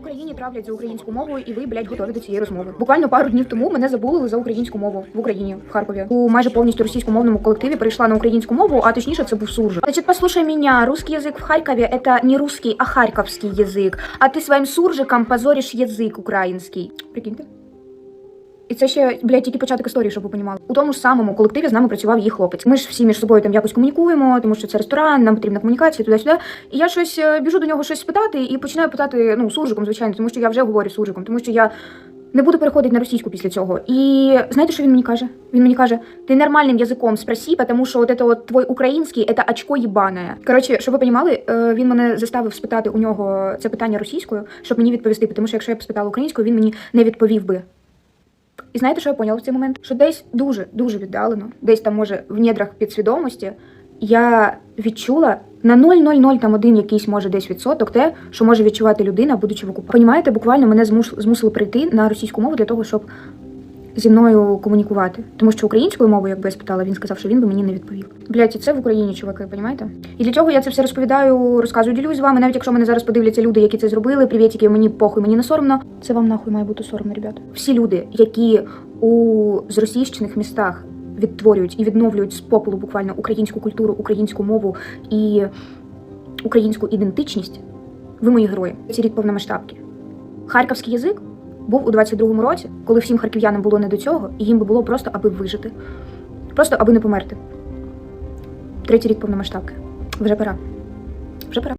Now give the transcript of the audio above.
В Україні травлять за українську мову, і ви, блядь, готові до цієї розмови. Буквально пару днів тому мене забулили за українську мову в Україні, в Харкові. У майже повністю російськомовному колективі перейшла на українську мову, а точніше це був суржик. Значит, послушай меня, русский язык в Харькове это не русский, а харьковский язык. А ти своїм суржиком позориш язик український. Прикиньте. І це ще, блядь, тільки початок історії, щоб ви понімали. У тому ж самому колективі з нами працював її хлопець. Ми ж всі між собою там якось комунікуємо, тому що це ресторан, нам потрібна комунікація, туди-сюди. І я щось е, біжу до нього щось спитати і починаю питати, ну, суржиком, звичайно, тому що я вже говорю суржиком, тому що я не буду переходити на російську після цього. І знаєте, що він мені каже? Він мені каже: ти нормальним язиком спроси, тому що от это от твой український це очко їбане. Коротше, щоб ви понімали, е, він мене заставив спитати у нього це питання російською, щоб мені відповісти, тому що якщо я б спитала українською, він мені не відповів би. І знаєте, що я поняла в цей момент? Що десь дуже дуже віддалено, десь там, може, в недрах підсвідомості, я відчула на 0,00 там один якийсь може десь відсоток те, що може відчувати людина, будучи в окупації. Понімаєте, буквально мене змусили прийти на російську мову для того, щоб зі мною комунікувати. Тому що українською мовою, якби я спитала, він сказав, що він би мені не відповів. Блять, і це в Україні, чуваки, понімаєте? І для чого я це все розповідаю, розказую, ділюсь з вами, навіть якщо мене зараз подивляться люди, які це зробили, привітики, мені похуй, мені не соромно. Це вам нахуй має бути соромно, ребята. Всі люди, які у зросійщених містах відтворюють і відновлюють з попелу буквально українську культуру, українську мову і українську ідентичність, ви мої герої. Ці рік повномасштабки. Харківський язик був у 22-му році, коли всім харків'янам було не до цього, і їм би було просто аби вижити. Просто аби не померти. Третій рік повномасштабки. Вже пора.